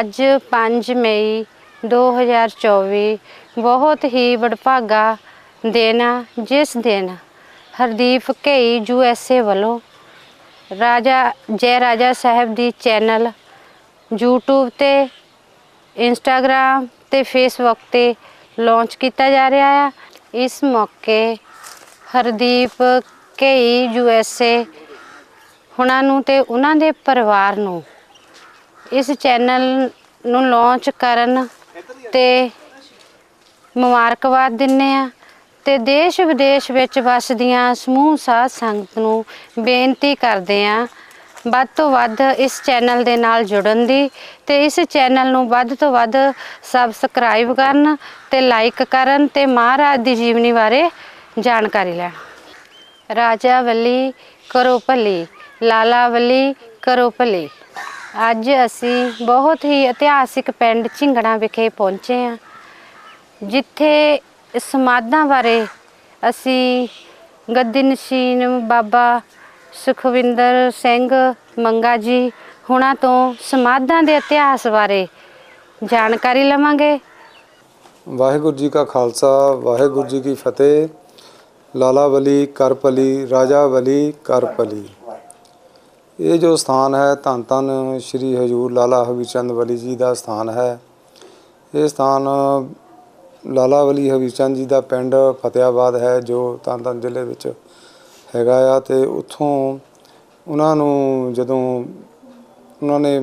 ਅੱਜ 5 ਮਈ 2024 ਬਹੁਤ ਹੀ ਵਡਭਾਗਾ ਦਿਨ ਆ, ਜਿਸ ਦਿਨ Hardeep Ghai U S A ਵੱਲੋਂ ਰਾਜਾ ਜੈ ਰਾਜਾ ਸਾਹਿਬ ਦੀ ਚੈਨਲ YouTube ਤੇ ਇੰਸਟਾਗ੍ਰam ਤੇ ਫੇਸਬੁੱਕ ਤੇ ਲਾਂਚ ਕੀਤਾ ਜਾ ਰਿਹਾ ਆ। ਇਸ ਮੌਕੇ Hardeep Ghai U S A ਹੁਣਾਂ ਨੂੰ ਤੇ ਉਹਨਾਂ ਦੇ ਪਰਿਵਾਰ ਨੂੰ ਇਸ ਚੈਨਲ ਨੂੰ ਲਾਂਚ ਕਰਨ ਤੇ ਮੁਬਾਰਕਬਾਦ ਦਿੰਨੇ ਆ ਤੇ ਦੇਸ਼ ਵਿਦੇਸ਼ ਵਿੱਚ ਵੱਸਦੀਆਂ ਸਮੂਹ ਸਾਧ ਸੰਗਤ ਨੂੰ ਬੇਨਤੀ ਕਰਦੇ ਆ ਵੱਧ ਤੋਂ ਵੱਧ ਇਸ ਚੈਨਲ ਦੇ ਨਾਲ ਜੁੜਨ ਦੀ ਤੇ ਇਸ ਚੈਨਲ ਨੂੰ ਵੱਧ ਤੋਂ ਵੱਧ ਸਬਸਕ੍ਰਾਈਬ ਕਰਨ ਤੇ ਲਾਈਕ ਕਰਨ ਤੇ ਮਹਾਰਾਜ ਦੀ ਜੀਵਨੀ ਬਾਰੇ ਜਾਣਕਾਰੀ ਲੈਣ। ਰਾਜਾ ਵੱਲੀ ਕਰੋ ਭਲੀ, ਲਾਲਾ ਵੱਲੀ ਕਰੋ ਭਲੀ। ਅੱਜ ਅਸੀਂ ਬਹੁਤ ਹੀ ਇਤਿਹਾਸਿਕ ਪਿੰਡ ਝਿੰਗੜਾ ਵਿਖੇ ਪਹੁੰਚੇ ਹਾਂ, ਜਿੱਥੇ ਸਮਾਧਾਂ ਬਾਰੇ ਅਸੀਂ ਗੱਦੀ ਨਸ਼ੀਨ ਬਾਬਾ ਸੁਖਵਿੰਦਰ ਸਿੰਘ ਮੰਗਾ ਜੀ ਹੁਣਾਂ ਤੋਂ ਸਮਾਧਾਂ ਦੇ ਇਤਿਹਾਸ ਬਾਰੇ ਜਾਣਕਾਰੀ ਲਵਾਂਗੇ। ਵਾਹਿਗੁਰੂ ਜੀ ਕਾ ਖਾਲਸਾ, ਵਾਹਿਗੁਰੂ ਜੀ ਕੀ ਫਤਿਹ। ਲਾਲਾ ਵਲੀ, ਕਰਪਲੀ, ਰਾਜਾ ਵਲੀ, ਕਰਪਲੀ। ਇਹ ਜੋ ਸਥਾਨ ਹੈ, ਧੰਨ ਧੰਨ ਸ੍ਰੀ ਹਜੂਰ ਲਾਲਾ ਹਬੀਬ ਵਲੀ ਜੀ ਦਾ ਸਥਾਨ ਹੈ। ਇਹ ਸਥਾਨ ਲਾਲਾ ਵਲੀ ਹਬੀਬ ਜੀ ਦਾ ਪਿੰਡ ਫਤਿਆਬਾਦ ਹੈ, ਜੋ ਧੰਨ ਧੰਨ ਜ਼ਿਲ੍ਹੇ ਵਿੱਚ ਹੈਗਾ ਆ ਤੇ ਉੱਥੋਂ ਉਹਨਾਂ ਨੂੰ ਜਦੋਂ ਉਹਨਾਂ ਨੇ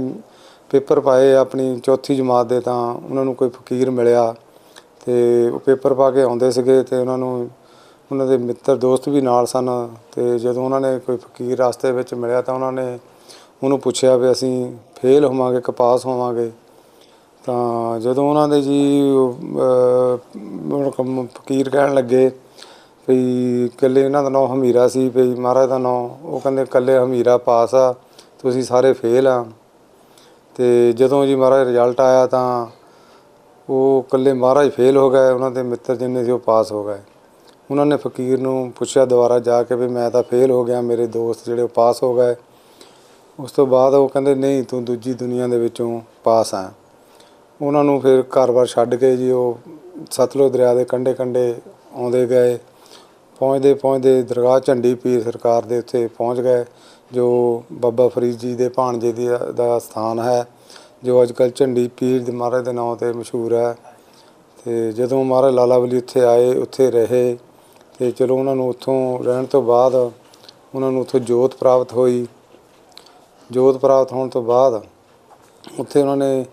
ਪੇਪਰ ਪਾਏ ਆਪਣੀ ਚੌਥੀ ਜਮਾਤ ਦੇ ਤਾਂ ਉਹਨਾਂ ਨੂੰ ਕੋਈ ਫਕੀਰ ਮਿਲਿਆ ਤੇ ਉਹ ਪੇਪਰ ਪਾ ਕੇ ਆਉਂਦੇ ਸੀਗੇ ਤੇ ਉਹਨਾਂ ਨੂੰ ਉਹਨਾਂ ਦੇ ਮਿੱਤਰ ਦੋਸਤ ਵੀ ਨਾਲ ਸਨ ਤੇ ਜਦੋਂ ਉਹਨਾਂ ਨੇ ਕੋਈ ਫਕੀਰ ਰਸਤੇ ਵਿੱਚ ਮਿਲਿਆ ਤਾਂ ਉਹਨਾਂ ਨੇ ਉਹਨੂੰ ਪੁੱਛਿਆ ਵੀ ਅਸੀਂ ਫੇਲ ਹੋਵਾਂਗੇ ਕਿ ਪਾਸ ਹੋਵਾਂਗੇ। ਤਾਂ ਜਦੋਂ ਉਹਨਾਂ ਦੇ ਜੀ ਫਕੀਰ ਕਹਿਣ ਲੱਗੇ ਵੀ ਇਕੱਲੇ ਇਹਨਾਂ ਦਾ ਨਾਮ ਹਮੀਰਾ ਸੀ, ਵੀ ਮਹਾਰਾਜ ਦਾ ਨਾਮ ਉਹ ਕਹਿੰਦੇ ਇਕੱਲੇ ਹਮੀਰਾ ਪਾਸ ਆ, ਤੁਸੀਂ ਸਾਰੇ ਫੇਲ ਆ। ਤੇ ਜਦੋਂ ਜੀ ਮਹਾਰਾਜ ਰਿਜ਼ਲਟ ਆਇਆ ਤਾਂ ਉਹ ਇਕੱਲੇ ਮਹਾਰਾਜ ਫੇਲ ਹੋ ਗਏ, ਉਹਨਾਂ ਦੇ ਮਿੱਤਰ ਜਿੰਨੇ ਸੀ ਉਹ ਪਾਸ ਹੋ ਗਏ। ਉਹਨਾਂ ਨੇ ਫਕੀਰ ਨੂੰ ਪੁੱਛਿਆ ਦੁਬਾਰਾ ਜਾ ਕੇ ਵੀ ਮੈਂ ਤਾਂ ਫੇਲ ਹੋ ਗਿਆ, ਮੇਰੇ ਦੋਸਤ ਜਿਹੜੇ ਉਹ ਪਾਸ ਹੋ ਗਏ। ਉਸ ਤੋਂ ਬਾਅਦ ਉਹ ਕਹਿੰਦੇ, ਨਹੀਂ, ਤੂੰ ਦੂਜੀ ਦੁਨੀਆ ਦੇ ਵਿੱਚੋਂ ਪਾਸ ਆ। ਉਹਨਾਂ ਨੂੰ ਫਿਰ ਘਰ-ਬਾਰ ਛੱਡ ਕੇ ਜੀ ਉਹ ਸਤਲੁਜ ਦਰਿਆ ਦੇ ਕੰਢੇ ਕੰਢੇ ਆਉਂਦੇ ਗਏ। ਪਹੁੰਚਦੇ ਪਹੁੰਚਦੇ ਦਰਗਾਹ ਝੰਡੀ ਪੀਰ ਸਰਕਾਰ ਦੇ ਉੱਤੇ ਪਹੁੰਚ ਗਏ, ਜੋ ਬਾਬਾ ਫਰੀਦ ਜੀ ਦੇ ਭਾਣਜੇ ਦੀ ਦਾ ਸਥਾਨ ਹੈ, ਜੋ ਅੱਜ ਕੱਲ੍ਹ ਝੰਡੀ ਪੀਰ ਦੇ ਮਹਾਰਾਜ ਦੇ ਨਾਮ ਤੇ ਮਸ਼ਹੂਰ ਹੈ। ਤੇ ਜਦੋਂ ਮਹਾਰਾਜ ਲਾਲਾ ਬਲੀ ਉੱਥੇ ਆਏ, ਉੱਥੇ ਰਹੇ ਤੇ ਚਲੋ ਉਹਨਾਂ ਨੂੰ ਉੱਥੋਂ ਰਹਿਣ ਤੋਂ ਬਾਅਦ ਉਹਨਾਂ ਨੂੰ ਉੱਥੋਂ ਜੋਤ ਪ੍ਰਾਪਤ ਹੋਈ। ਜੋਤ ਪ੍ਰਾਪਤ ਹੋਣ ਤੋਂ ਬਾਅਦ ਉੱਥੇ ਉਹਨਾਂ ਨੇ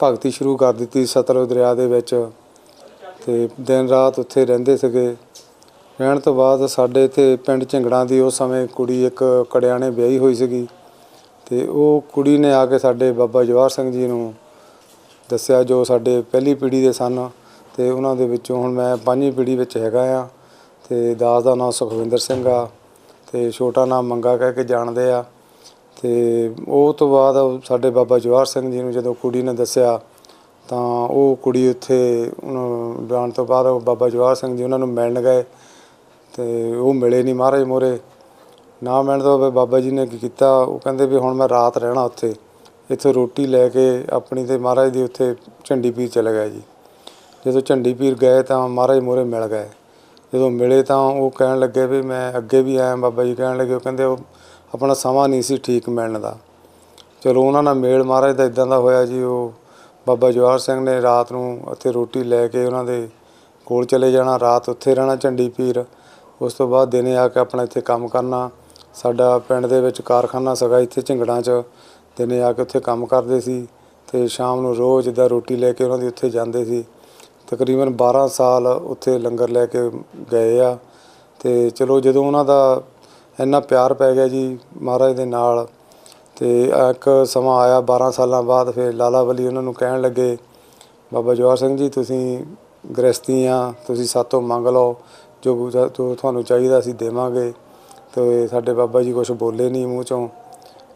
ਭਗਤੀ ਸ਼ੁਰੂ ਕਰ ਦਿੱਤੀ ਸਤਲੁਜ ਦਰਿਆ ਦੇ ਵਿੱਚ ਤੇ ਦਿਨ ਰਾਤ ਉੱਥੇ ਰਹਿੰਦੇ ਸੀਗੇ। ਰਹਿਣ ਤੋਂ ਬਾਅਦ ਸਾਡੇ ਇੱਥੇ ਪਿੰਡ ਝਿੰਗੜਾਂ ਦੀ ਉਸ ਸਮੇਂ ਕੁੜੀ ਇੱਕ ਕੜਿਆਣੇ ਵਿਆਹੀ ਹੋਈ ਸੀਗੀ ਤੇ ਉਹ ਕੁੜੀ ਨੇ ਆ ਕੇ ਸਾਡੇ ਬਾਬਾ ਜਵਾਹਰ ਸਿੰਘ ਜੀ ਨੂੰ ਦੱਸਿਆ ਜੋ ਸਾਡੇ ਪਹਿਲੀ ਪੀੜ੍ਹੀ ਦੇ ਸਨ ਤੇ ਉਹਨਾਂ ਦੇ ਵਿੱਚੋਂ ਹੁਣ ਮੈਂ ਪੰਜਵੀਂ ਪੀੜ੍ਹੀ ਵਿੱਚ ਹੈਗਾ ਆ। ਤੇ ਦਾਸ ਦਾ ਨਾਮ ਸੁਖਵਿੰਦਰ ਸਿੰਘ ਆ ਤੇ ਛੋਟਾ ਨਾਮ ਮੰਗਾ ਕਹਿ ਕੇ ਜਾਣਦੇ ਆ। ਤੇ ਉਹ ਤੋਂ ਬਾਅਦ ਸਾਡੇ ਬਾਬਾ ਜਵਾਹਰ ਸਿੰਘ ਜੀ ਨੂੰ ਜਦੋਂ ਕੁੜੀ ਨੇ ਦੱਸਿਆ ਤਾਂ ਉਹ ਕੁੜੀ ਉੱਥੇ ਜਾਣ ਤੋਂ ਬਾਅਦ ਉਹ ਬਾਬਾ ਜਵਾਹਰ ਸਿੰਘ ਜੀ ਉਹਨਾਂ ਨੂੰ ਮਿਲਣ ਗਏ ਤੇ ਉਹ ਮਿਲੇ ਨਹੀਂ ਮਹਾਰਾਜ ਮੋਰੇ। ਨਾ ਮਿਲਣ ਤੋਂ ਬਾਅਦ ਬਾਬਾ ਜੀ ਨੇ ਕੀ ਕੀਤਾ? ਉਹ ਕਹਿੰਦੇ ਵੀ ਹੁਣ ਮੈਂ ਰਾਤ ਰਹਿਣਾ ਉੱਥੇ। ਇੱਥੋਂ ਰੋਟੀ ਲੈ ਕੇ ਆਪਣੀ ਤੇ ਮਹਾਰਾਜ ਦੀ ਉੱਥੇ ਝੰਡੀ ਪੀਰ ਚਲੇ ਗਏ ਜੀ। ਜਦੋਂ ਝੰਡੀ ਪੀਰ ਗਏ ਤਾਂ ਮਹਾਰਾਜ ਮੋਰੇ ਮਿਲ ਗਏ। ਜਦੋਂ ਮਿਲੇ ਤਾਂ ਉਹ ਕਹਿਣ ਲੱਗੇ ਵੀ ਮੈਂ ਅੱਗੇ ਵੀ ਆਇਆ, ਬਾਬਾ ਜੀ ਕਹਿਣ ਲੱਗੇ, ਉਹ ਕਹਿੰਦੇ ਉਹ ਆਪਣਾ ਸਮਾਂ ਨਹੀਂ ਸੀ ਠੀਕ ਮਿਲਣ ਦਾ। ਚਲੋ ਉਹਨਾਂ ਨਾਲ ਮੇਲ ਮਹਾਰਾਜ ਦਾ ਇਦਾਂ ਦਾ ਹੋਇਆ ਜੀ, ਉਹ ਬਾਬਾ ਜਵਾਹਰ ਸਿੰਘ ਨੇ ਰਾਤ ਨੂੰ ਉੱਥੇ ਰੋਟੀ ਲੈ ਕੇ ਉਹਨਾਂ ਦੇ ਕੋਲ ਚਲੇ ਜਾਣਾ, ਰਾਤ ਉੱਥੇ ਰਹਿਣਾ ਝੰਡੀ ਪੀਰ। ਉਸ ਤੋਂ ਬਾਅਦ ਦਿਨੇ ਆ ਕੇ ਆਪਣਾ ਇੱਥੇ ਕੰਮ ਕਰਨਾ। ਸਾਡਾ ਪਿੰਡ ਦੇ ਵਿੱਚ ਕਾਰਖਾਨਾ ਸੀਗਾ ਇੱਥੇ ਝਿੰਗੜਾਂ 'ਚ। ਦਿਨੇ ਆ ਕੇ ਉੱਥੇ ਕੰਮ ਕਰਦੇ ਸੀ ਤੇ ਸ਼ਾਮ ਨੂੰ ਰੋਜ਼ ਦਾ ਰੋਟੀ ਲੈ ਕੇ ਉਹਨਾਂ ਦੀ ਉੱਥੇ ਜਾਂਦੇ ਸੀ। ਤਕਰੀਬਨ 12 ਸਾਲ ਉੱਥੇ ਲੰਗਰ ਲੈ ਕੇ ਗਏ ਆ। ਤੇ ਚਲੋ ਜਦੋਂ ਉਹਨਾਂ ਦਾ ਇੰਨਾ ਪਿਆਰ ਪੈ ਗਿਆ ਜੀ ਮਹਾਰਾਜ ਦੇ ਨਾਲ, ਤੇ ਇੱਕ ਸਮਾਂ ਆਇਆ 12 ਸਾਲਾਂ ਬਾਅਦ ਫਿਰ ਲਾਲਾ ਵਲੀ ਉਹਨਾਂ ਨੂੰ ਕਹਿਣ ਲੱਗੇ, ਬਾਬਾ ਜਵਾਹਰ ਸਿੰਘ ਜੀ, ਤੁਸੀਂ ਗ੍ਰਸਤੀ ਆ, ਤੁਸੀਂ ਸਾਤੋਂ ਮੰਗ ਲਓ, ਜੋ ਜੋ ਤੁਹਾਨੂੰ ਚਾਹੀਦਾ ਅਸੀਂ ਦੇਵਾਂਗੇ। ਤੇ ਸਾਡੇ ਬਾਬਾ ਜੀ ਕੁਝ ਬੋਲੇ ਨਹੀਂ ਮੂੰਹ ਚੋਂ।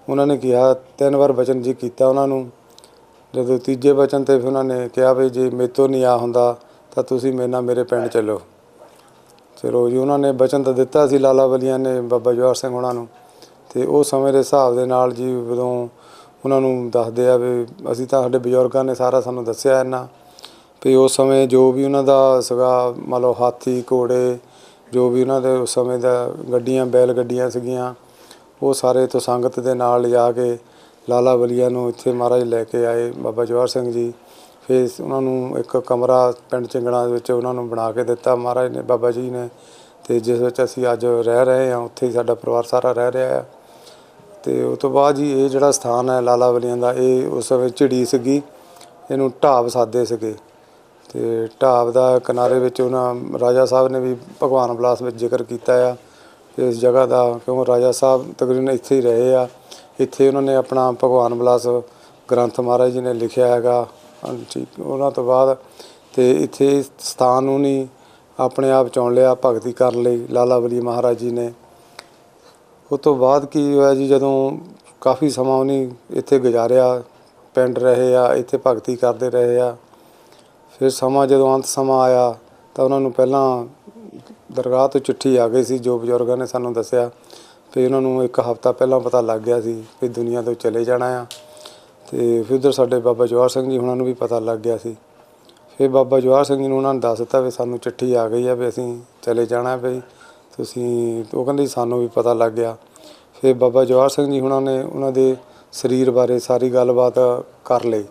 ਉਹਨਾਂ ਨੇ ਕਿਹਾ, ਤਿੰਨ ਵਾਰ ਬਚਨ ਜੀ ਕੀਤਾ ਉਹਨਾਂ ਨੂੰ ਜਦੋਂ ਤੀਜੇ ਵਚਨ ਤੇ ਫਿਰ ਉਹਨਾਂ ਨੇ ਕਿਹਾ ਵੀ ਜੇ ਮੇਤੋਂ ਨਹੀਂ ਆ ਹੁੰਦਾ, ਤਾਂ ਤੁਸੀਂ ਮੇਰੇ ਨਾਲ ਮੇਰੇ ਪਿੰਡ ਚੱਲੋ। ਚਲੋ ਜੀ ਉਹਨਾਂ ਨੇ ਬਚਨ ਤਾਂ ਦਿੱਤਾ ਸੀ ਲਾਲਾ ਵਲੀਆਂ ਨੇ, ਬਾਬਾ ਜਵਾਹਰ ਸਿੰਘ ਉਹਨਾਂ ਨੂੰ। ਤੇ ਉਹ ਸਮੇਂ ਦੇ ਹਿਸਾਬ ਦੇ ਨਾਲ ਜੀ ਉਦੋਂ ਉਹਨਾਂ ਨੂੰ ਦੱਸਦੇ ਆ ਵੀ ਅਸੀਂ ਤਾਂ ਸਾਡੇ ਬਜ਼ੁਰਗਾਂ ਨੇ ਸਾਰਾ ਸਾਨੂੰ ਦੱਸਿਆ ਇਹਨਾਂ ਵੀ ਉਸ ਸਮੇਂ ਜੋ ਵੀ ਉਹਨਾਂ ਦਾ ਸੀਗਾ, ਮੰਨ ਲਓ ਹਾਥੀ, ਘੋੜੇ, ਜੋ ਵੀ ਉਹਨਾਂ ਦੇ ਉਸ ਸਮੇਂ ਦਾ ਗੱਡੀਆਂ, ਬੈਲ ਗੱਡੀਆਂ ਸੀਗੀਆਂ, ਉਹ ਸਾਰੇ ਤੋਂ ਸੰਗਤ ਦੇ ਨਾਲ ਲਿਜਾ ਕੇ ਲਾਲਾ ਬਲੀਆ ਨੂੰ ਇੱਥੇ ਮਹਾਰਾਜ ਲੈ ਕੇ ਆਏ, ਬਾਬਾ ਜਵਾਹਰ ਸਿੰਘ ਜੀ। ਫਿਰ ਉਹਨਾਂ ਨੂੰ ਇੱਕ ਕਮਰਾ ਪਿੰਡ ਚਿੰਗੜਾ ਦੇ ਵਿੱਚ ਉਹਨਾਂ ਨੂੰ ਬਣਾ ਕੇ ਦਿੱਤਾ ਮਹਾਰਾਜ ਨੇ, ਬਾਬਾ ਜੀ ਨੇ। ਤੇ ਜਿਸ ਵਿੱਚ ਅਸੀਂ ਅੱਜ ਰਹਿ ਰਹੇ ਹਾਂ, ਉੱਥੇ ਹੀ ਸਾਡਾ ਪਰਿਵਾਰ ਸਾਰਾ ਰਹਿ ਰਿਹਾ ਹੈ ਤੇ ਉਸ ਤੋਂ ਬਾਅਦ ਜੀ ਇਹ ਜਿਹੜਾ ਸਥਾਨ ਹੈ ਲਾਲਾ ਬਲੀਆਂ ਦਾ, ਇਹ ਉਸ ਸਮੇਂ ਝਿੜੀ ਸੀਗੀ, ਇਹਨੂੰ ਢਾਬ ਸਾਦੇ ਸੀਗੇ। ਤੇ ਢਾਬ ਦਾ ਕਿਨਾਰੇ ਵਿੱਚ ਉਹਨਾਂ ਰਾਜਾ ਸਾਹਿਬ ਨੇ ਵੀ ਭਗਵਾਨ ਬਲਾਸ ਵਿੱਚ ਜ਼ਿਕਰ ਕੀਤਾ ਆ। ਇਸ ਜਗ੍ਹਾ ਦਾ ਕਿਉਂ ਰਾਜਾ ਸਾਹਿਬ ਤਕਰੀਬਨ ਇੱਥੇ ਹੀ ਰਹੇ ਆ। ਇੱਥੇ ਉਹਨਾਂ ਨੇ ਆਪਣਾ ਭਗਵਾਨ ਬਲਾਸ ਗ੍ਰੰਥ ਮਹਾਰਾਜ ਜੀ ਨੇ ਲਿਖਿਆ ਹੈਗਾ ਠੀਕ ਉਹਨਾਂ ਤੋਂ ਬਾਅਦ ਤੇ ਇੱਥੇ ਸਥਾਨ ਨੂੰ ਨਹੀਂ ਆਪਣੇ ਆਪ ਚੁਣ ਲਿਆ, ਭਗਤੀ ਕਰਨ ਲਈ, ਲਾਲਾ ਬਲੀ ਮਹਾਰਾਜ ਜੀ ਨੇ। ਉਸ ਤੋਂ ਬਾਅਦ ਕੀ ਹੋਇਆ ਜੀ, ਜਦੋਂ ਕਾਫੀ ਸਮਾਂ ਉਹਨੇ ਇੱਥੇ ਗੁਜ਼ਾਰਿਆ, ਪਿੰਡ ਰਹੇ ਆ, ਇੱਥੇ ਭਗਤੀ ਕਰਦੇ ਰਹੇ ਆ। ਫਿਰ ਸਮਾਂ ਜਦੋਂ ਅੰਤ ਸਮਾਂ ਆਇਆ, ਤਾਂ ਉਹਨਾਂ ਨੂੰ ਪਹਿਲਾਂ ਦਰਗਾਹ ਤੋਂ ਚਿੱਠੀ ਆ ਗਈ ਸੀ, ਜੋ ਬਜ਼ੁਰਗਾਂ ਨੇ ਸਾਨੂੰ ਦੱਸਿਆ ਵੀ ਉਹਨਾਂ ਨੂੰ ਇੱਕ ਹਫ਼ਤਾ ਪਹਿਲਾਂ ਪਤਾ ਲੱਗ ਗਿਆ ਸੀ ਕਿ ਦੁਨੀਆ ਤੋਂ ਚਲੇ ਜਾਣਾ ਆ। ਤੇ ਫਿਰ ਉਧਰ ਸਾਡੇ ਬਾਬਾ ਜਵਾਹਰ ਸਿੰਘ ਜੀ ਉਹਨਾਂ ਨੂੰ ਵੀ ਪਤਾ ਲੱਗ ਗਿਆ ਸੀ। ਫਿਰ ਬਾਬਾ ਜਵਾਹਰ ਸਿੰਘ ਜੀ ਨੂੰ ਉਹਨਾਂ ਨੇ ਦੱਸ ਦਿੱਤਾ ਵੀ ਸਾਨੂੰ ਚਿੱਠੀ ਆ ਗਈ ਆ ਵੀ ਅਸੀਂ ਚਲੇ ਜਾਣਾ ਵੀ ਤੁਸੀਂ ਉਹ ਕਹਿੰਦੇ ਸਾਨੂੰ ਵੀ ਪਤਾ ਲੱਗ ਗਿਆ। ਫਿਰ ਬਾਬਾ ਜਵਾਹਰ ਸਿੰਘ ਜੀ ਉਹਨਾਂ ਨੇ ਉਹਨਾਂ ਦੇ ਸਰੀਰ ਬਾਰੇ ਸਾਰੀ ਗੱਲਬਾਤ ਕਰ ਲਈ।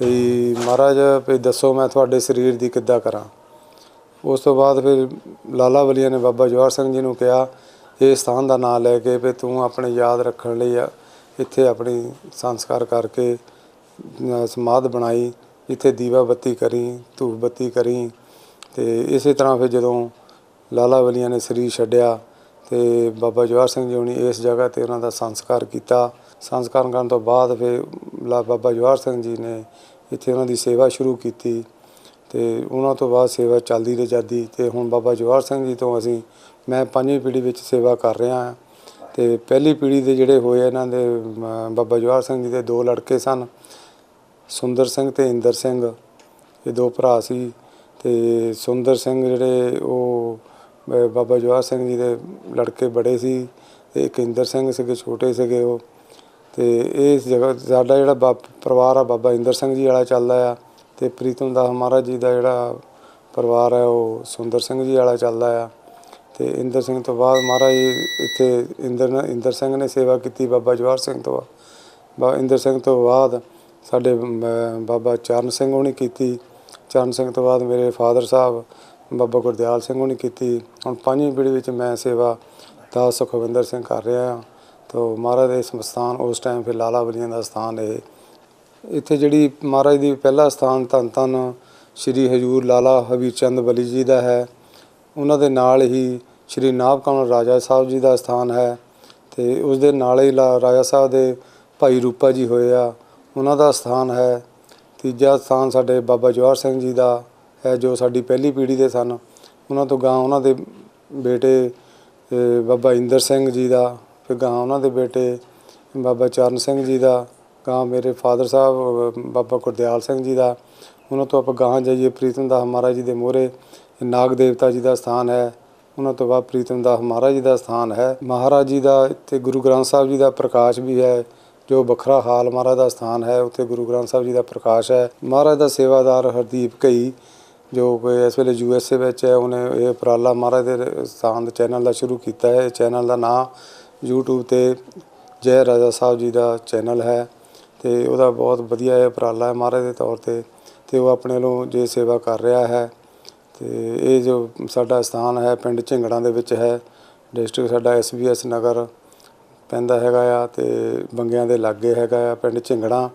ਵੀ ਮਹਾਰਾਜ ਵੀ ਦੱਸੋ ਮੈਂ ਤੁਹਾਡੇ ਸਰੀਰ ਦੀ ਕਿੱਦਾਂ ਕਰਾਂ। ਉਸ ਤੋਂ ਬਾਅਦ ਫਿਰ ਲਾਲਾ ਬਲੀਆ ਨੇ ਬਾਬਾ ਜਵਾਹਰ ਸਿੰਘ ਜੀ ਨੂੰ ਕਿਹਾ ਇਹ ਸਥਾਨ ਦਾ ਨਾਮ ਲੈ ਕੇ ਵੀ ਤੂੰ ਆਪਣੇ ਯਾਦ ਰੱਖਣ ਲਈ ਆ, ਇੱਥੇ ਆਪਣੀ ਸੰਸਕਾਰ ਕਰਕੇ ਸਮਾਧ ਬਣਾਈ, ਇੱਥੇ ਦੀਵਾ ਬੱਤੀ ਕਰੀ, ਧੂਪ ਬੱਤੀ ਕਰੀ, ਤੇ ਇਸੇ ਤਰ੍ਹਾਂ ਫਿਰ ਜਦੋਂ ਲਾਲਾ ਬਲੀਆ ਨੇ ਸਰੀਰ ਛੱਡਿਆ ਤੇ ਬਾਬਾ ਜਵਾਹਰ ਸਿੰਘ ਜੀ ਹੁਣੀ ਇਸ ਜਗ੍ਹਾ ਤੇ ਉਹਨਾਂ ਦਾ ਸੰਸਕਾਰ ਕੀਤਾ। ਸੰਸਕਾਰ ਕਰਨ ਤੋਂ ਬਾਅਦ ਫਿਰ ਲਾ- ਬਾਬਾ ਜਵਾਹਰ ਸਿੰਘ ਜੀ ਨੇ ਇੱਥੇ ਉਹਨਾਂ ਦੀ ਸੇਵਾ ਸ਼ੁਰੂ ਕੀਤੀ। ਤੇ ਉਹਨਾਂ ਤੋਂ ਬਾਅਦ ਸੇਵਾ ਚੱਲਦੀ ਰਹੀ ਜਾਂਦੀ ਤੇ ਹੁਣ ਬਾਬਾ ਜਵਾਹਰ ਸਿੰਘ ਜੀ ਤੋਂ ਅਸੀਂ ਮੈਂ ਪੰਜਵੀਂ ਪੀੜ੍ਹੀ ਵਿੱਚ ਸੇਵਾ ਕਰ ਰਿਹਾ ਹਾਂ। ਤੇ ਪਹਿਲੀ ਪੀੜ੍ਹੀ ਦੇ ਜਿਹੜੇ ਹੋਏ ਇਹਨਾਂ ਦੇ ਅਮ, ਬਾਬਾ ਜਵਾਹਰ ਸਿੰਘ ਜੀ ਦੇ ਦੋ ਲੜਕੇ ਸਨ ਸੁੰਦਰ ਸਿੰਘ ਤੇ ਇੰਦਰ ਸਿੰਘ। ਇਹ ਦੋ ਭਰਾ ਸੀ ਤੇ ਸੁੰਦਰ ਸਿੰਘ ਜਿਹੜੇ ਉਹ ਬਾਬਾ ਜਵਾਹਰ ਸਿੰਘ ਜੀ ਦੇ ਲੜਕੇ ਬੜੇ ਸੀ ਤੇ ਇੱਕ ਇੰਦਰ ਸਿੰਘ ਸੀਗੇ ਛੋਟੇ ਸੀਗੇ ਉਹ। ਤੇ ਇਸ ਜਗ੍ਹਾ ਸਾਡਾ ਜਿਹੜਾ ਬਾ- ਪਰਿਵਾਰ ਆ ਬਾਬਾ ਇੰਦਰ ਸਿੰਘ ਜੀ ਵਾਲਾ ਚੱਲਦਾ ਆ। ਤੇ ਪ੍ਰੀਤਮ ਦਾਸ ਮਹਾਰਾਜ ਜੀ ਦਾ ਜਿਹੜਾ ਪਰਿਵਾਰ ਹੈ, ਉਹ ਸੁੰਦਰ ਸਿੰਘ ਜੀ ਵਾਲਾ ਚੱਲਦਾ ਆ। ਤੇ ਇੰਦਰ ਸਿੰਘ ਤੋਂ ਬਾਅਦ ਮਹਾਰਾਜ ਇੱਥੇ ਇੰਦਰ ਇੰਦਰ ਸਿੰਘ ਨੇ ਸੇਵਾ ਕੀਤੀ ਬਾਬਾ ਜਵਾਹਰ ਸਿੰਘ ਤੋਂ। ਬਾ, ਇੰਦਰ ਸਿੰਘ ਤੋਂ ਬਾਅਦ ਸਾਡੇ ਬਾਬਾ ਚਰਨ ਸਿੰਘ ਹੋਣੀ ਕੀਤੀ। ਚਰਨ ਸਿੰਘ ਤੋਂ ਬਾਅਦ ਮੇਰੇ ਫਾਦਰ ਸਾਹਿਬ, ਬਾਬਾ ਗੁਰਦਿਆਲ ਸਿੰਘ ਹੋਣੀ ਕੀਤੀ। ਹੁਣ ਪੰਜਵੀਂ ਪੀੜ੍ਹੀ ਵਿੱਚ ਮੈਂ ਸੇਵਾ ਦਾ ਸੁਖਵਿੰਦਰ ਸਿੰਘ ਕਰ ਰਿਹਾ ਹਾਂ ਤੋ ਮਹਾਰਾਜ ਦੇ ਇਸ ਸਥਾਨ ਉਸ ਟਾਈਮ ਫਿਰ ਲਾਲਾ ਬਲੀਆਂ ਦਾ ਸਥਾਨ ਇਹ ਇੱਥੇ ਜਿਹੜੀ ਮਹਾਰਾਜ ਦੀ ਪਹਿਲਾ ਸਥਾਨ ਧੰਨ ਧੰਨ ਸ਼੍ਰੀ ਹਜੂਰ ਲਾਲਾ ਹਬੀਬ ਚੰਦ ਬਲੀ ਜੀ ਦਾ ਹੈ। ਉਹਨਾਂ ਦੇ ਨਾਲ ਹੀ ਸ਼੍ਰੀ ਨਾਭ ਕਮਲ ਰਾਜਾ ਸਾਹਿਬ ਜੀ ਦਾ ਸਥਾਨ ਹੈ ਤੇ ਉਸ ਦੇ ਨਾਲ ਹੀ ਲਾ- ਰਾਜਾ ਸਾਹਿਬ ਦੇ ਭਾਈ ਰੂਪਾ ਜੀ ਹੋਏ ਆ। ਉਹਨਾਂ ਦਾ ਸਥਾਨ ਹੈ। ਤੀਜਾ ਸਥਾਨ ਸਾਡੇ ਬਾਬਾ ਜਵਾਹਰ ਸਿੰਘ ਜੀ ਦਾ ਹੈ ਜੋ ਸਾਡੀ ਪਹਿਲੀ ਪੀੜ੍ਹੀ ਦੇ ਸਨ। ਉਹਨਾਂ ਤੋਂ ਗਾਂ ਉਹਨਾਂ ਦੇ ਬੇਟੇ ਬਾਬਾ ਇੰਦਰ ਸਿੰਘ ਜੀ ਦਾ, ਫਿਰ ਗਾਂ ਉਹਨਾਂ ਦੇ ਬੇਟੇ ਬਾਬਾ ਚਰਨ ਸਿੰਘ ਜੀ ਦਾ ਗਾਂ ਮੇਰੇ ਫਾਦਰ ਸਾਹਿਬ, ਬਾਬਾ ਗੁਰਦਿਆਲ ਸਿੰਘ ਜੀ ਦਾ। ਉਹਨਾਂ ਤੋਂ ਆਪਾਂ ਗਾਂ ਜਾਈਏ ਪ੍ਰੀਤਮ ਦਾਸ ਮਹਾਰਾਜ ਜੀ ਦੇ ਮੋਹਰੇ। ਨਾਗ ਦੇਵਤਾ ਜੀ ਦਾ ਸਥਾਨ ਹੈ। ਉਹਨਾਂ ਤੋਂ ਬਾਅਦ ਪ੍ਰੀਤਮ ਦਾਸ ਮਹਾਰਾਜ ਜੀ ਦਾ ਸਥਾਨ ਹੈ। ਮਹਾਰਾਜ ਜੀ ਦਾ ਇੱਥੇ ਗੁਰੂ ਗ੍ਰੰਥ ਸਾਹਿਬ ਜੀ ਦਾ ਪ੍ਰਕਾਸ਼ ਵੀ ਹੈ। ਜੋ ਵੱਖਰਾ ਹਾਲ ਮਹਾਰਾਜ ਦਾ ਸਥਾਨ ਹੈ, ਉੱਥੇ ਗੁਰੂ ਗ੍ਰੰਥ ਸਾਹਿਬ ਜੀ ਦਾ ਪ੍ਰਕਾਸ਼ ਹੈ। ਮਹਾਰਾਜ ਦਾ ਸੇਵਾਦਾਰ ਹਰਦੀਪ ਘਈ, ਜੋ ਇਸ ਵੇਲੇ ਯੂ ਐਸ ਏ ਵਿੱਚ ਹੈ, ਉਹਨੇ ਇਹ ਉਪਰਾਲਾ ਮਹਾਰਾਜ ਦੇ ਸਥਾਨ ਦੇ ਚੈਨਲ ਦਾ ਸ਼ੁਰੂ ਕੀਤਾ ਹੈ। ਚੈਨਲ ਦਾ ਨਾਮ YouTube ਤੇ ਜੈ ਰਾਜਾ ਸਾਹਿਬ ਜੀ ਦਾ ਚੈਨਲ ਹੈ। ਅਤੇ ਉਹਦਾ ਬਹੁਤ ਵਧੀਆ ਇਹ ਉਪਰਾਲਾ ਹੈ ਮਹਾਰਾਜ ਦੇ ਤੌਰ ਤੇ ਅਤੇ ਉਹ ਆਪਣੇ ਵੱਲੋਂ ਜੇ ਸੇਵਾ ਕਰ ਰਿਹਾ ਹੈ ਅਤੇ ਇਹ ਜੋ ਸਾਡਾ ਸਥਾਨ ਹੈ, ਪਿੰਡ ਝਿੰਗੜਾਂ ਦੇ ਵਿੱਚ ਹੈ ਡਿਸਟ੍ਰਿਕਟ ਸਾਡਾ ਐਸਬੀਐਸ ਨਗਰ ਪੈਂਦਾ ਹੈਗਾ ਆ ਅਤੇ ਬੰਗਿਆਂ ਦੇ ਲਾਗੇ ਹੈਗਾ ਆ ਪਿੰਡ ਝਿੰਗੜਾਂ।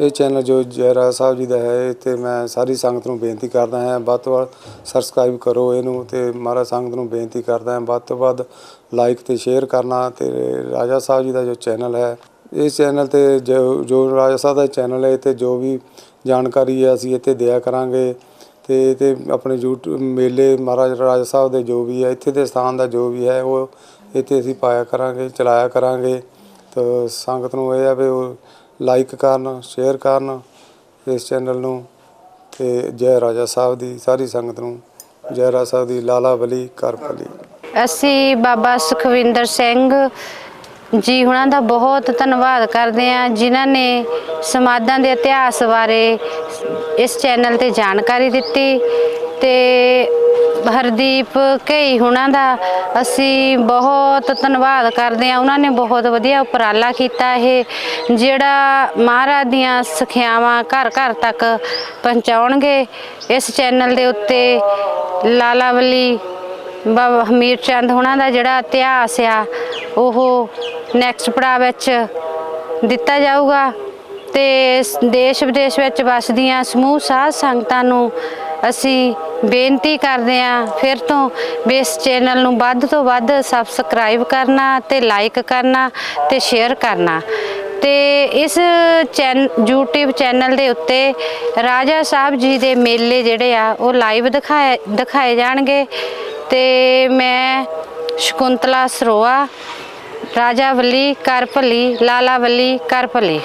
ਇਹ ਚੈਨਲ ਜੋ ਜੈਰਾ ਸਾਹਿਬ ਜੀ ਦਾ ਹੈ, ਇਹ ਤੇ ਮੈਂ ਸਾਰੀ ਸੰਗਤ ਨੂੰ ਬੇਨਤੀ ਕਰਦਾ ਹਾਂ, ਵੱਧ ਤੋਂ ਵੱਧ ਸਬਸਕ੍ਰਾਈਬ ਕਰੋ ਇਹਨੂੰ ਅਤੇ ਮਹਾਰਾਜ ਸੰਗਤ ਨੂੰ ਬੇਨਤੀ ਕਰਦਾ ਹਾਂ, ਵੱਧ ਤੋਂ ਵੱਧ ਲਾਈਕ ਅਤੇ ਸ਼ੇਅਰ ਕਰਨਾ ਅਤੇ ਰਾਜਾ ਸਾਹਿਬ ਜੀ ਦਾ ਜੋ ਚੈਨਲ ਹੈ ਇਸ ਚੈਨਲ ਤੇ ਜੋ ਜੋ ਰਾਜਾ ਸਾਹਿਬ ਦਾ ਚੈਨਲ ਹੈ ਤੇ ਜੋ ਵੀ ਜਾਣਕਾਰੀ ਹੈ, ਅਸੀਂ ਇੱਥੇ ਦਿਆ ਕਰਾਂਗੇ। ਤੇ ਤੇ ਆਪਣੇ YouTube ਮੇਲੇ ਮਹਾਰਾਜ ਰਾਜਾ ਸਾਹਿਬ ਦੇ ਜੋ ਵੀ ਹੈ, ਇੱਥੇ ਦੇ ਸਥਾਨ ਦਾ ਜੋ ਵੀ ਹੈ, ਉਹ ਇੱਥੇ ਅਸੀਂ ਪਾਇਆ ਕਰਾਂਗੇ, ਚਲਾਇਆ ਕਰਾਂਗੇ। ਤਾਂ ਸੰਗਤ ਨੂੰ ਇਹ ਆ ਵੀ ਉਹ ਲਾਈਕ ਕਰਨ ਸ਼ੇਅਰ ਕਰਨ ਇਸ ਚੈਨਲ ਨੂੰ। ਤੇ ਜੈ ਰਾਜਾ ਸਾਹਿਬ ਦੀ, ਸਾਰੀ ਸੰਗਤ ਨੂੰ ਜੈ ਰਾਜਾ ਸਾਹਿਬ ਦੀ ਲਾਲਾ ਬਲੀ ਕਰ ਬਲੀ। ਅਸੀਂ ਬਾਬਾ ਸੁਖਵਿੰਦਰ ਸਿੰਘ ਜੀ ਉਹਨਾਂ ਦਾ ਬਹੁਤ ਧੰਨਵਾਦ ਕਰਦੇ ਆ ਜਿਨ੍ਹਾਂ ਨੇ ਸਮਾਜਾਂ ਦੇ ਇਤਿਹਾਸ ਬਾਰੇ ਇਸ ਚੈਨਲ ਤੇ ਜਾਣਕਾਰੀ ਦਿੱਤੀ ਤੇ ਹਰਦੀਪ ਘਈ ਹੁਣਾਂ ਦਾ ਅਸੀਂ ਬਹੁਤ ਧੰਨਵਾਦ ਕਰਦੇ ਆ ਉਹਨਾਂ ਨੇ ਬਹੁਤ ਵਧੀਆ ਉਪਰਾਲਾ ਕੀਤਾ ਇਹ, ਜਿਹੜਾ ਮਹਾਰਾਜ ਦੀਆਂ ਸਿੱਖਿਆਵਾਂ ਘਰ ਘਰ ਤੱਕ ਪਹੁੰਚਾਉਣਗੇ। ਇਸ ਚੈਨਲ ਦੇ ਉੱਤੇ ਲਾਲਾਵਲੀ ਬਾਬਾ ਹਮੀਰ ਚੰਦ ਹੁਣਾਂ ਦਾ ਜਿਹੜਾ ਇਤਿਹਾਸ ਆ ਉਹ ਨੈਕਸਟ ਪੜਾਅ ਵਿੱਚ ਦਿੱਤਾ ਜਾਊਗਾ ਤੇ ਦੇਸ਼ ਵਿਦੇਸ਼ ਵਿੱਚ ਵਸਦੀਆਂ ਸਮੂਹ ਸਾਧ ਸੰਗਤਾਂ ਨੂੰ ਅਸੀਂ ਬੇਨਤੀ ਕਰਦੇ ਹਾਂ, ਫਿਰ ਤੋਂ ਵੀ ਇਸ ਚੈਨਲ ਨੂੰ ਵੱਧ ਤੋਂ ਵੱਧ ਸਬਸਕ੍ਰਾਈਬ ਕਰਨਾ ਤੇ ਲਾਈਕ ਕਰਨਾ ਤੇ ਸ਼ੇਅਰ ਕਰਨਾ। ਤੇ ਇਸ ਚੈਨ, YouTube ਚੈਨਲ ਦੇ ਉੱਤੇ ਰਾਜਾ ਸਾਹਿਬ ਜੀ ਦੇ ਮੇਲੇ ਜਿਹੜੇ ਆ, ਉਹ ਲਾਈਵ ਦਿਖਾਏ ਦਿਖਾਏ ਜਾਣਗੇ ਤੇ ਮੈਂ ਸ਼ਕੁੰਤਲਾ ਸਰੋਆ ਰਾਜਾਵਲੀ ਕਰਪਲੀ ਲਾਲਾ ਕਰਪਲੀ